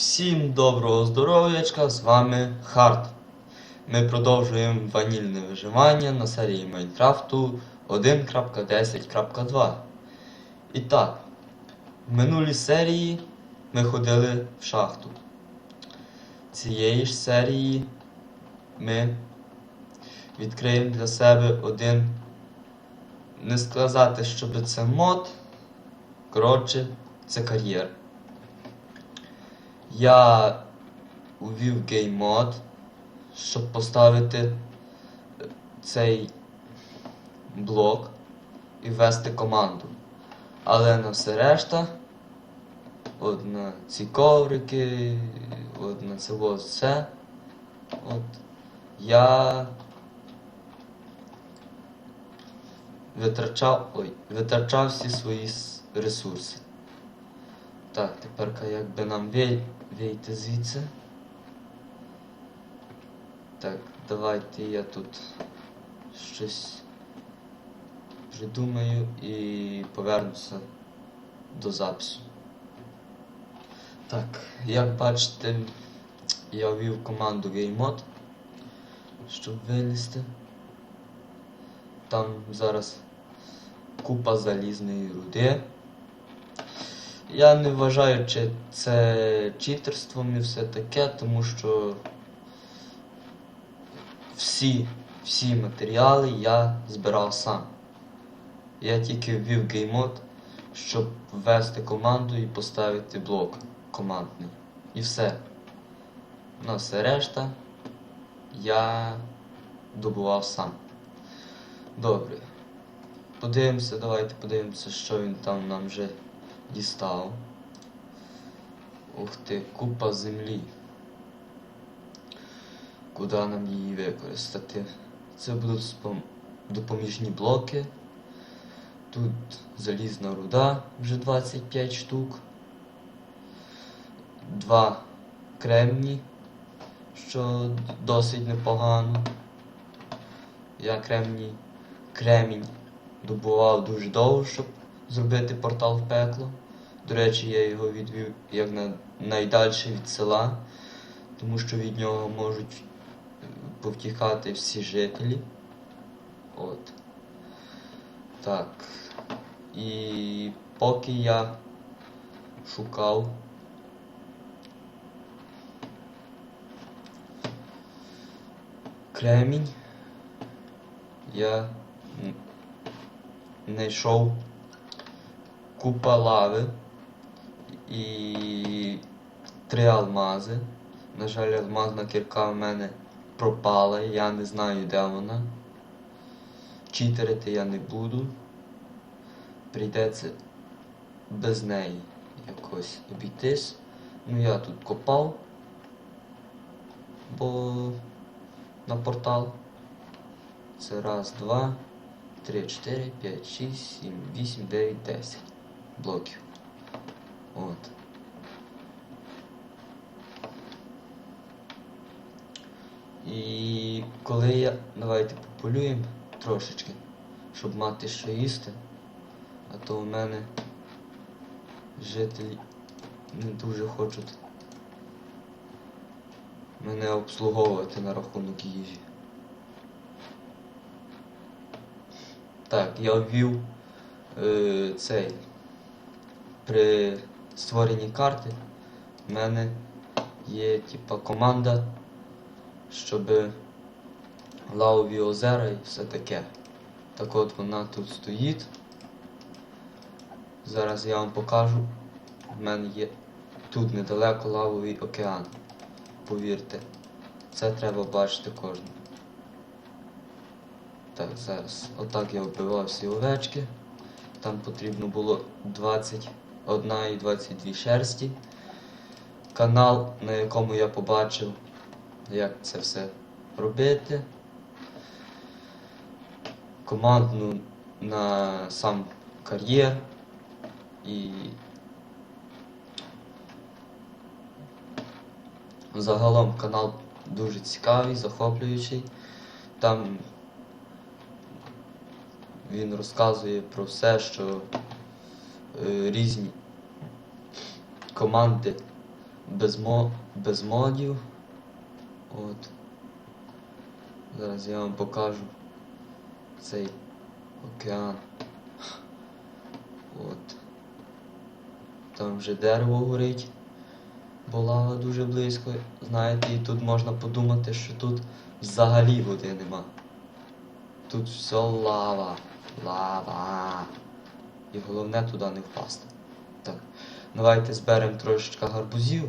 Всім доброго здоров'ячка, з вами Хард. Ми продовжуємо ванільне виживання на серії Майнкрафту 1.10.2. І так, в минулій серії ми ходили в шахту. Цієї ж серії ми відкриємо для себе один. Не сказати, щоб це мод. Коротше, це кар'єр. Я увів геймод, щоб поставити цей блок і ввести команду. Але на все решта, от на ці коврики, от на це ось все, от я витрачав, ой, витрачав всі свої ресурси. Так, тепер як би нам вей- вийти звідси. Так, давайте я тут щось придумаю і повернуся до запису. Так, як бачите, я ввів команду GameMod, щоб вилізти. Там зараз купа залізної руди. Я не вважаю, чи це читерством і все таке, тому що всі, всі матеріали я збирав сам. Я тільки ввів геймод, щоб ввести команду і поставити блок командний. І все. На все решта я добував сам. Добре. Подивимося, давайте подивимося, що він там нам вже дістав. Ух ти, купа землі. Куди нам її використати? Це будуть допоміжні блоки. Тут залізна руда, вже 25 штук. Два кремні, що досить непогано. Я кремній кремінь добував дуже довго, щоб зробити портал в пекло. До речі, я його відвів як на найдальше від села, тому що від нього можуть повтікати всі жителі. От. Так. І поки я шукав. Кремінь, я знайшов купа лави і три алмази. На жаль, алмазна кірка в мене пропала, я не знаю, де вона. Читерити я не буду. Прийдеться без неї якось обійтись. Ну я тут копав, бо на портал. Це раз, два, три, чотири, п'ять, шість, сім, вісім, дев'ять, десять блоків. От. І коли я... Давайте пополюємо трошечки, щоб мати що їсти. А то у мене жителі не дуже хочуть мене обслуговувати на рахунок їжі. Так, я ввів е, цей. При створені карти. У мене є типа команда, щоб лаові озера і все таке. Так от вона тут стоїть. Зараз я вам покажу. У мене є тут недалеко лавовий океан. Повірте, це треба бачити кожен. Так, зараз. Отак я вбивав всі овечки. Там потрібно було 20 1,22 шерсті. Канал, на якому я побачив, як це все робити. Командну на сам кар'єр і загалом канал дуже цікавий, захоплюючий. Там він розказує про все, що різні команди без, мо... без модів. От. Зараз я вам покажу цей океан. От. Там вже дерево горить, бо лава дуже близько. Знаєте, і тут можна подумати, що тут взагалі води нема. Тут все лава. Лава. І головне туди не впасти. Так. Давайте зберемо трошечка гарбузів.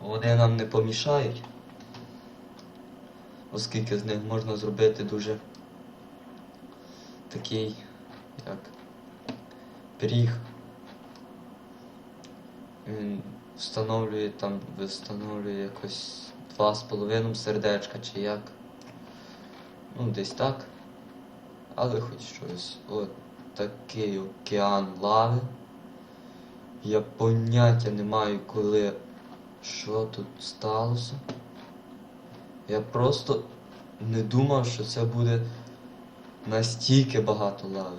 Вони нам не помішають, оскільки з них можна зробити дуже такий, як пиріг. Він встановлює там, встановлює якось два з половиною сердечка чи як. Ну, десь так. Але хоч щось. От такий океан лави. Я поняття не маю, коли що тут сталося. Я просто не думав, що це буде настільки багато лави.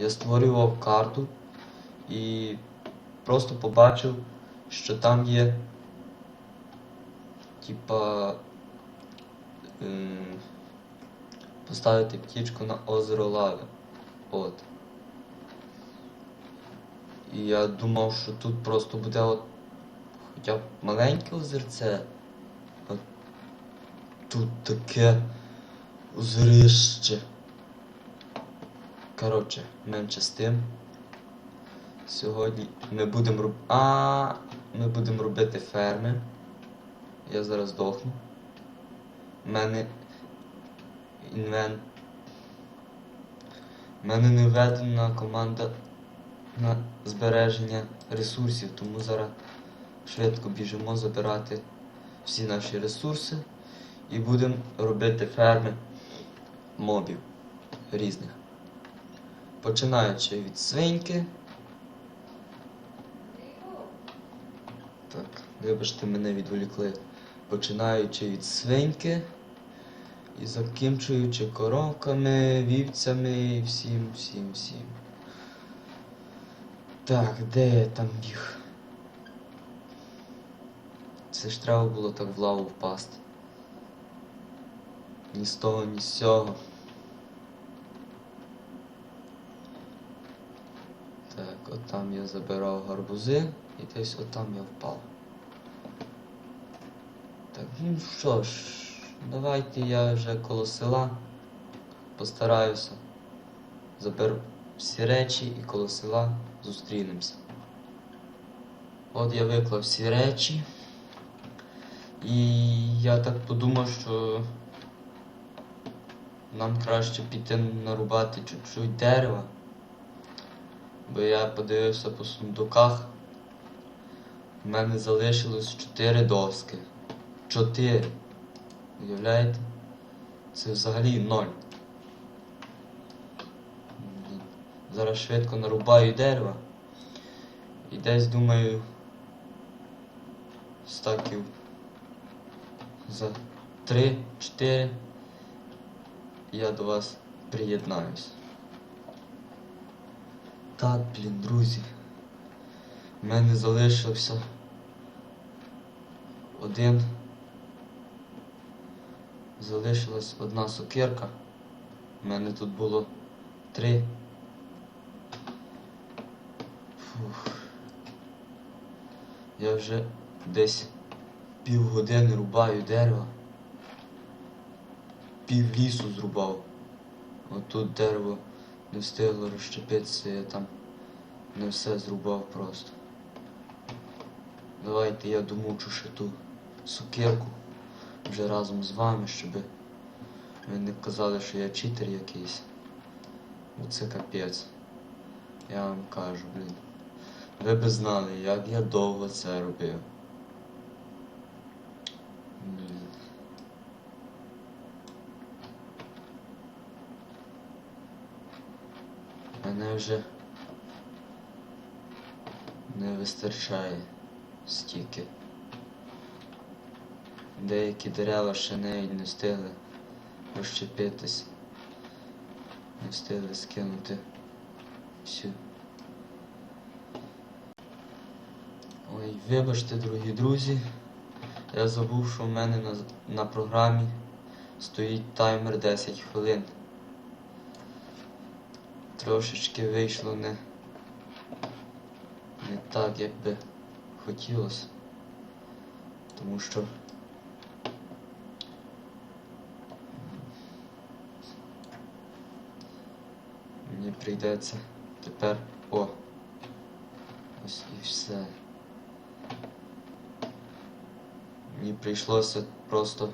Я створював карту і просто побачив, що там є типа ем, поставити птічку на озеро лави. От. І я думав, що тут просто буде от хоча б маленьке озерце. А тут таке озерище. Коротше, менше з тим. Сьогодні ми будемо роб... А, ми будемо робити ферми. Я зараз здохну. У мене інвент. У мене не введена команда на збереження ресурсів, тому зараз швидко біжимо забирати всі наші ресурси і будемо робити ферми мобів різних. Починаючи від свиньки. Так, вибачте, мене відволікли. Починаючи від свиньки і закінчуючи коровками, вівцями і всім, всім, всім. Так, де я там біг? Це ж треба було так в лаву впасти. Ні з того, ні з сього. Так, от там я забирав гарбузи і десь отам я впав. Так, ну що ж, давайте я вже коло села постараюся. Заберу всі речі і коло села зустрінемося. От я виклав всі речі. І я так подумав, що нам краще піти нарубати чуть-чуть дерева. Бо я подивився по сундуках. У мене залишилось 4 доски. 4. Уявляєте? Це взагалі ноль. Зараз швидко нарубаю дерева. І десь думаю стаків за 3-4 я до вас приєднаюсь. Так, блін, друзі. У мене залишився один. Залишилась одна сокирка. У мене тут було три. Фух. Я вже десь півгодини рубаю дерева. Пів лісу зрубав. Отут дерево не встигло розщепитися, я там не все зрубав просто. Давайте я домучу ще ту сукирку вже разом з вами, щоб ви не казали, що я читер якийсь. Бо це капець. Я вам кажу, блін. Ви б знали, як я довго це робив. Мене вже не вистачає стільки. Деякі дерева ще навіть не встигли розщепитись, не встигли скинути всю Ой, вибачте, дорогі друзі. Я забув, що в мене на, на програмі стоїть таймер 10 хвилин. Трошечки вийшло не, не так, як би хотілося. Тому що мені прийдеться тепер. О! Ось і все. Мені прийшлося просто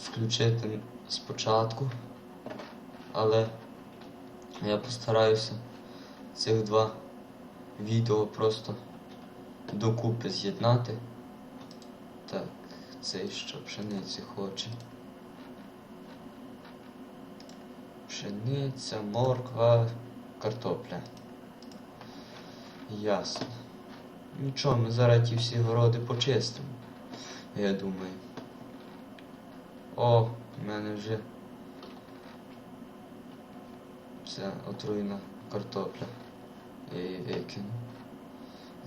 включити спочатку, але я постараюся цих два відео просто докупи з'єднати. Так, цей що пшениці хоче. Пшениця, морква, картопля. Ясно. Нічого, ми зараз ті всі городи почистимо. Я думаю. О, в мене вже ця отруєна картопля. Я її викину.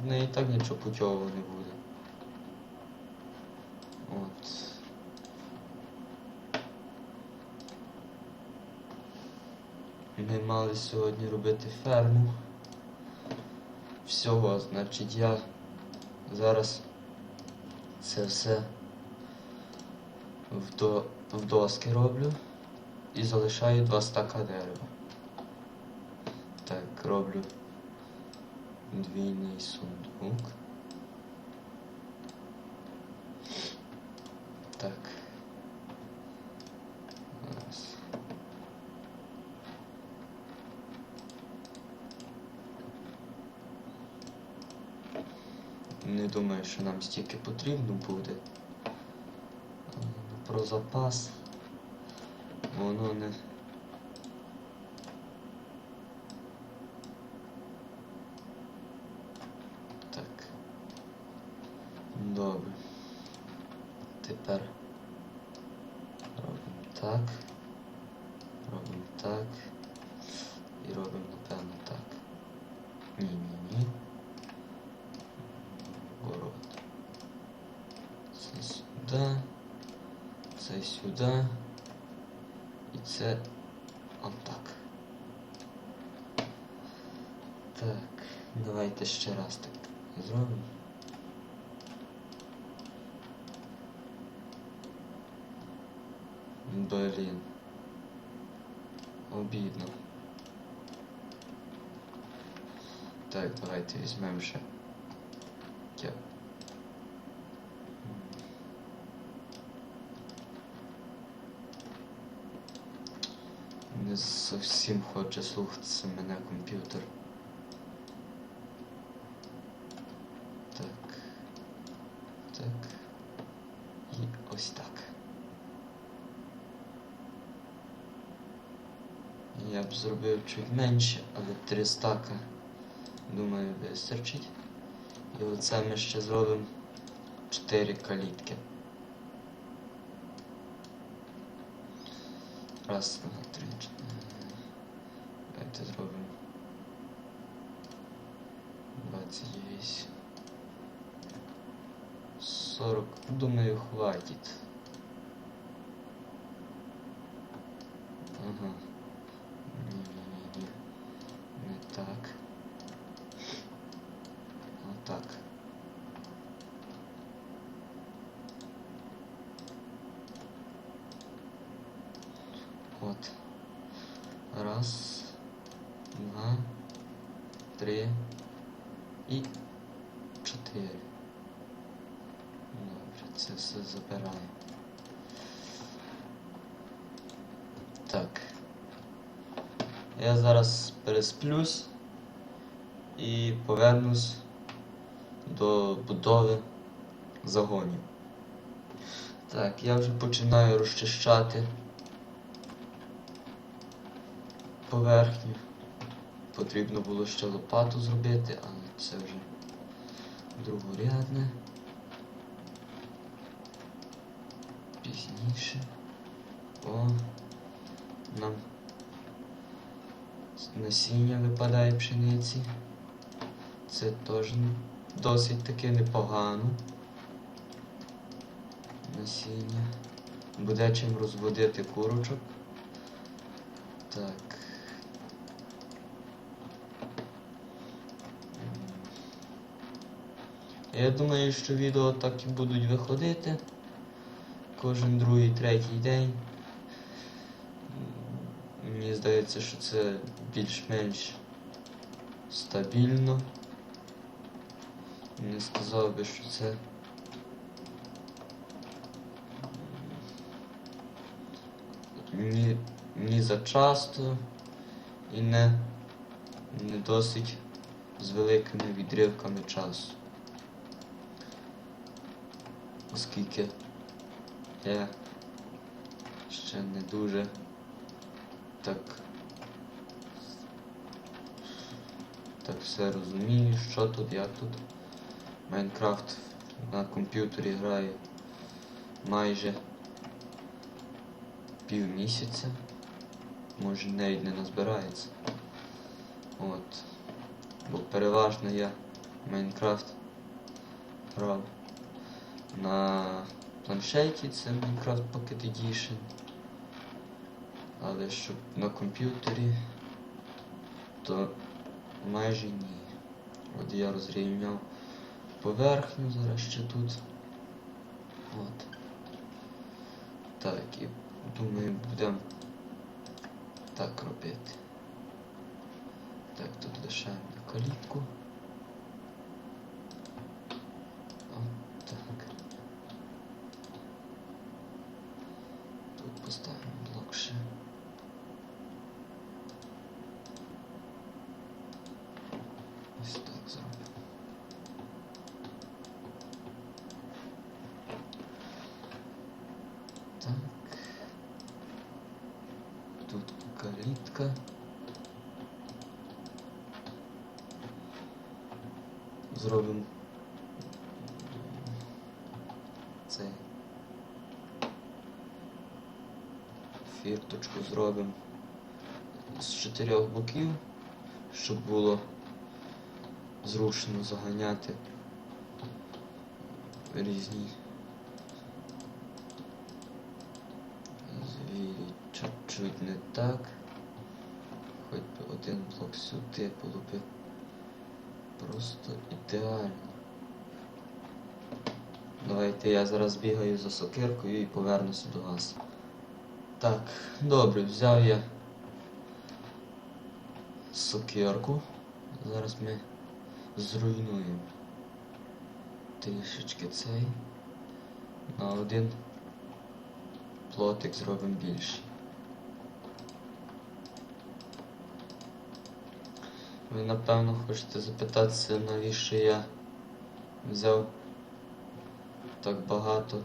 В неї так нічого путьового не буде. От. Ми мали сьогодні робити ферму. Всього, значить, я зараз це все в, до, в доски роблю і залишаю два стака дерева. Так, роблю двійний сундук. Так. Раз. Не думаю, що нам стільки потрібно буде. Про запас воно не. Так. Добре. Тепер робимо так. Робимо так. І робимо, напевно, так. Ні, ні, ні. Город. Це сюди. Це сюди. І це отак. Так, давайте ще раз так зробимо. Блін. Обідно. Так, давайте візьмемо ще. Я. Не зовсім хоче слухатися мене комп'ютер. Так. Так. І ось так. Я б зробив чуть менше, але три стака, думаю, вистачить. І оце ми ще зробимо 4 калітки. Раз, два, три, чотири. Давайте зробимо 28. 40. Думаю, хватить. 3 і 4. Добре, це все забираємо. Так. Я зараз пересплюсь і повернусь до будови загонів. Так, я вже починаю розчищати поверхню. Потрібно було ще лопату зробити, але це вже другорядне. Пізніше. О, нам насіння випадає пшениці. Це теж досить таки непогано. Насіння. Буде чим розводити курочок. Так. Я думаю, що відео так і будуть виходити. Кожен другий, третій день. Мені здається, що це більш-менш стабільно. Не сказав би, що це. Ні, ні зачасто і не, не досить з великими відривками часу. Оскільки я ще не дуже так, так все розумію, що тут, як тут. Майнкрафт на комп'ютері граю майже півмісяця. Може навіть не назбирається. От. Бо переважно я Майнкрафт грав на планшеті, це Minecraft Pocket Edition. Але щоб на комп'ютері, то майже ні. От я розрівняв поверхню зараз ще тут. От. Так, і думаю, будемо так робити. Так, тут лишаємо калітку. От так. Тут поставимо блок ще. Ось так зробимо. Так. Тут калітка. Зробимо цей фірточку зробимо з чотирьох боків, щоб було зручно заганяти різні чуть-чуть не так. Хоч би один блок сюди би просто ідеально. Давайте я зараз бігаю за сокиркою і повернуся до вас. Так, добре, взяв я сокирку. Зараз ми зруйнуємо трішечки цей. На один плотик зробимо більший. Ви напевно хочете запитатися, навіщо я взяв так багато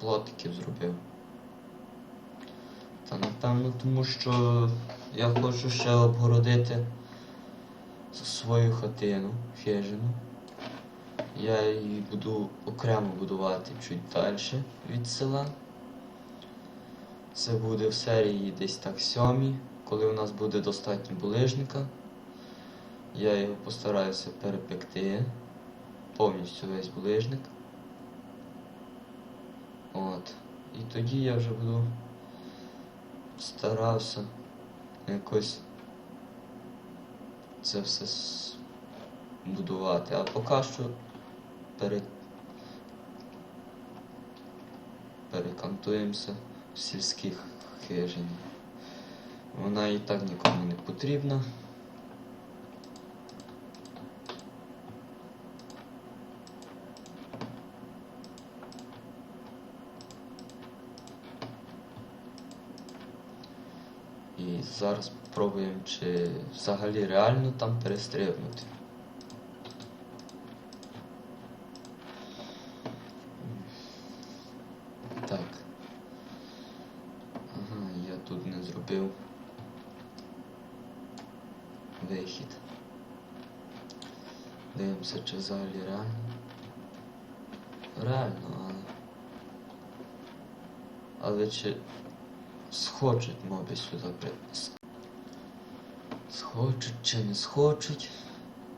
плотиків зробив. Та напевно тому що я хочу ще обгородити свою хатину, хижину. Я її буду окремо будувати чуть далі від села. Це буде в серії десь так сьомій, коли у нас буде достатньо булижника. Я його постараюся перепекти повністю весь булижник. От. І тоді я вже буду старався якось це все будувати. А поки що пере... перекантуємося сільських хижині. Вона і так нікому не потрібна. І зараз спробуємо, чи взагалі реально там перестрибнути. Так. Ага, я тут не зробив вихід. Дивимося, чи взагалі реально. Реально, але. Але чи схочуть моби сюди при... с- Схочуть чи не схочуть.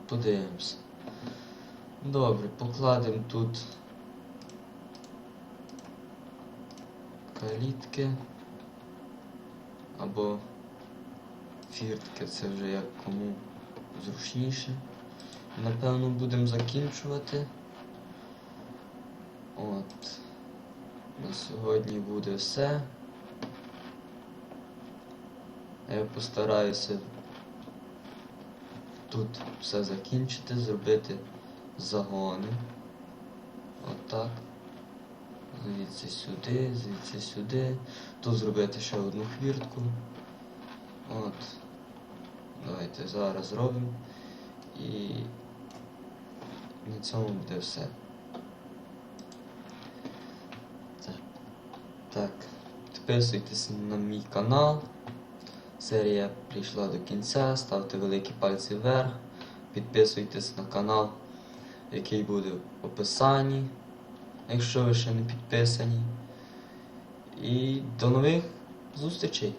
Подивимось. Добре, покладемо тут калітки або фіртки, це вже як кому зручніше. Напевно, будемо закінчувати. От. На сьогодні буде все. Я постараюся тут все закінчити, зробити загони. Отак. Звідси сюди, звідси сюди. Тут зробити ще одну хвіртку. От. Давайте зараз зробимо. І на цьому буде все. Так. Так. Підписуйтесь на мій канал. Серія прийшла до кінця. Ставте великі пальці вверх. Підписуйтесь на канал, який буде в описанні, якщо ви ще не підписані. І до нових зустрічей!